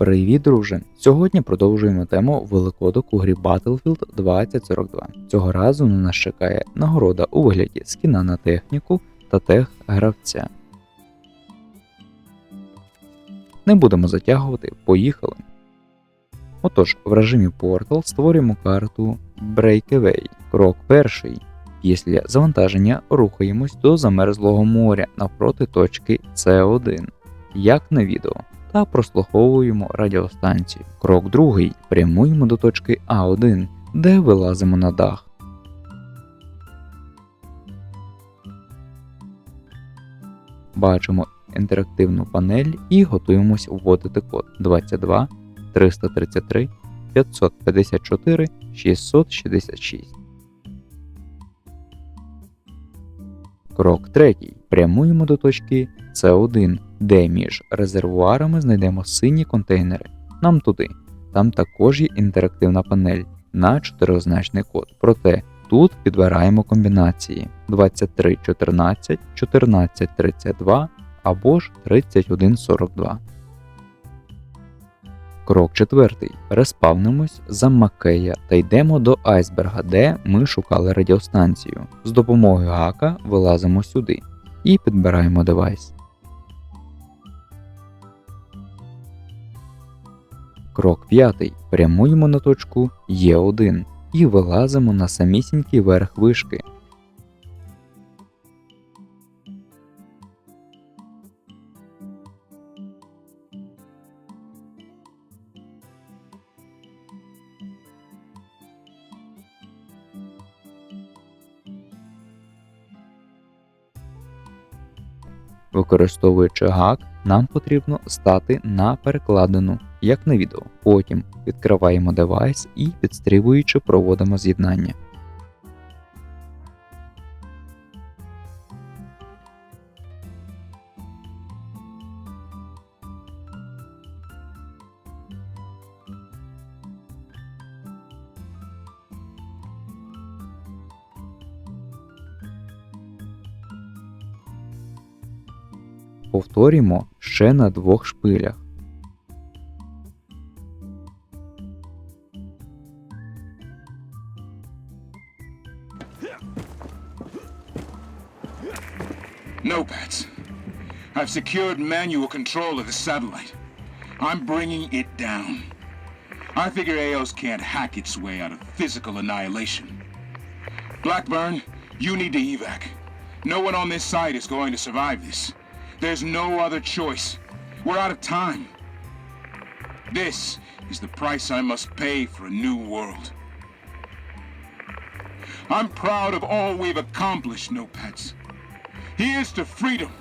Привіт, друже! Сьогодні продовжуємо тему великодок у грі Battlefield 2042. Цього разу на нас чекає нагорода у вигляді скіна на техніку та тех гравця. Не будемо затягувати, поїхали. Отож, в режимі Portal створюємо карту Breakaway. Крок перший. Після завантаження рухаємось до замерзлого моря навпроти точки С1, як на відео, та прослуховуємо радіостанцію. Крок другий. Прямуємо до точки А1, де вилазимо на дах. Бачимо інтерактивну панель і готуємось вводити код 22 333 554 666. Крок третій. Прямуємо до точки С1, де між резервуарами знайдемо сині контейнери. Нам туди. Там також є інтерактивна панель на чотиризначний код. Проте тут підбираємо комбінації 2314, 1432 або ж 3142. Крок четвертий. Респавнимось за Маккея та йдемо до айсберга, де ми шукали радіостанцію. З допомогою гака вилазимо сюди і підбираємо девайс. Крок п'ятий. Прямуємо на точку Е1 і вилазимо на самісінький верх вишки. Використовуючи гак, нам потрібно стати на перекладину, як на відео. Потім відкриваємо девайс і підстрибуючи проводимо з'єднання. Повторюємо ще на двох шпилях. Nopads. I've secured manual control of the satellite. I'm bringing it down. I figure AOS can't hack its way out of physical annihilation. Blackburn, you need to evac. No one on this site is going to survive this. There's no other choice. We're out of time. This is the price I must pay for a new world. I'm proud of all we've accomplished, Nopads. Here's to freedom.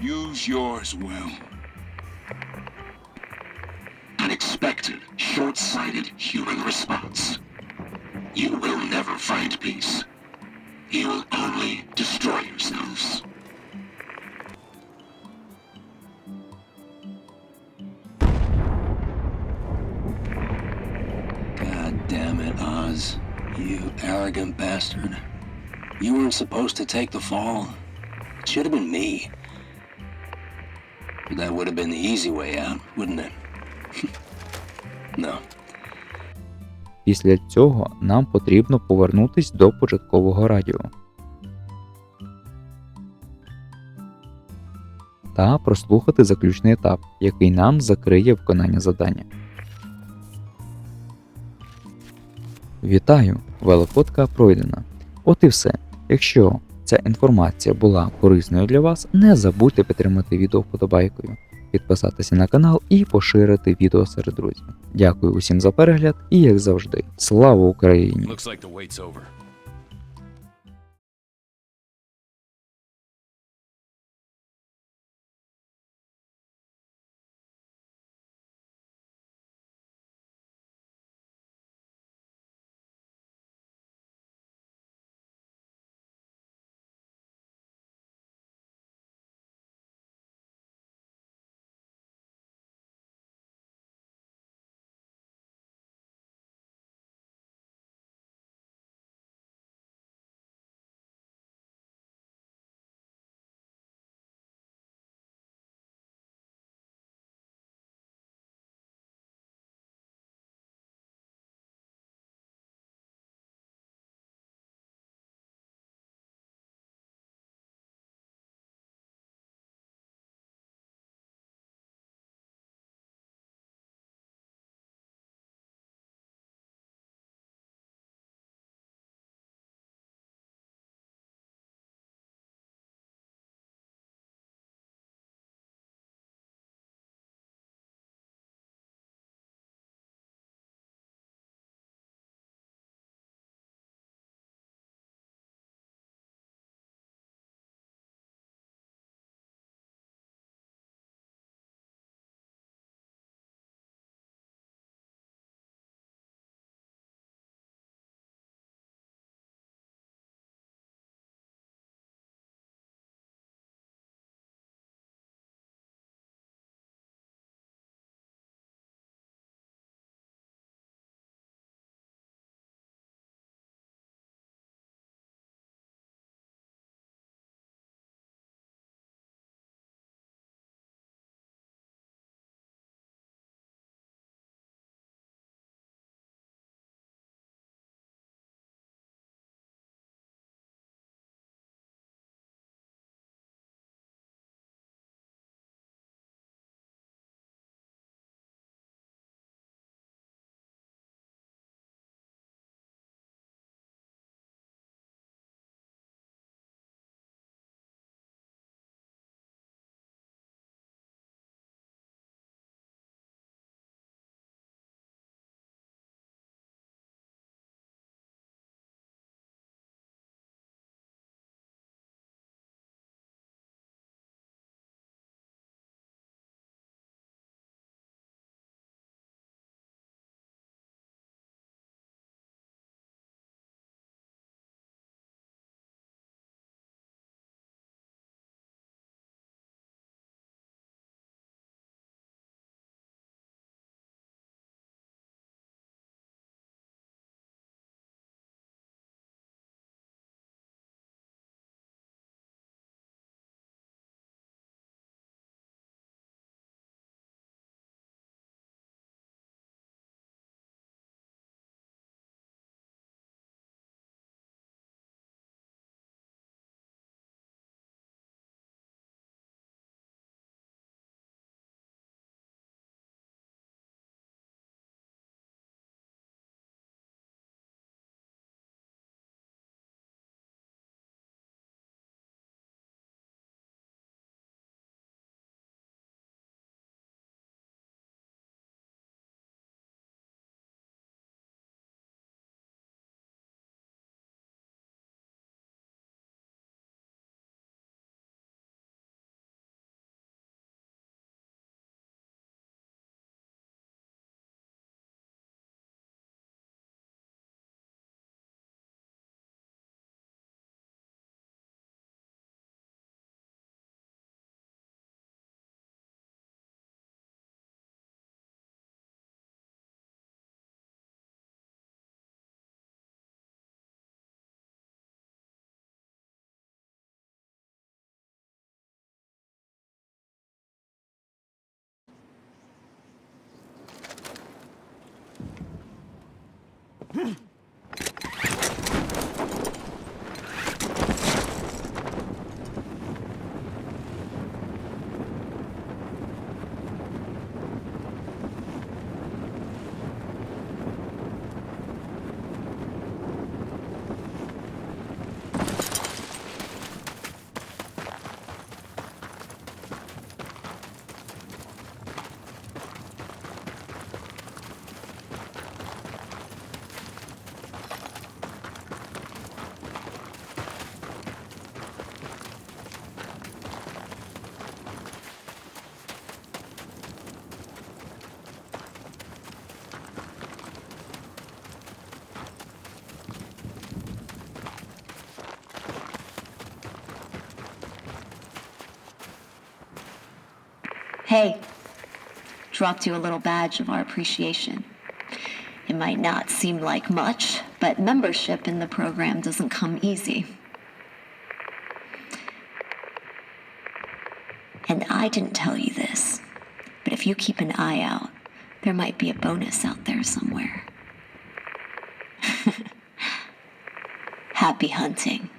Use yours well. Unexpected, short-sighted human response. You will never find peace. You will only destroy yourselves. God damn it, Oz. You arrogant bastard. You weren't supposed to take the fall. It should have been me. But that would have been the easy way out, wouldn't it? no. Після цього нам потрібно повернутись до початкового радіо. Та прослухати заключний етап, який нам закриє виконання завдання. Вітаю! Великодка пройдена. От і все. Якщо ця інформація була корисною для вас, не забудьте підтримати відео вподобайкою, підписатися на канал і поширити відео серед друзів. Дякую усім за перегляд і, як завжди, слава Україні! Dropped you a little badge of our appreciation. It might not seem like much, but membership in the program doesn't come easy. And I didn't tell you this, but if you keep an eye out, there might be a bonus out there somewhere. Happy hunting.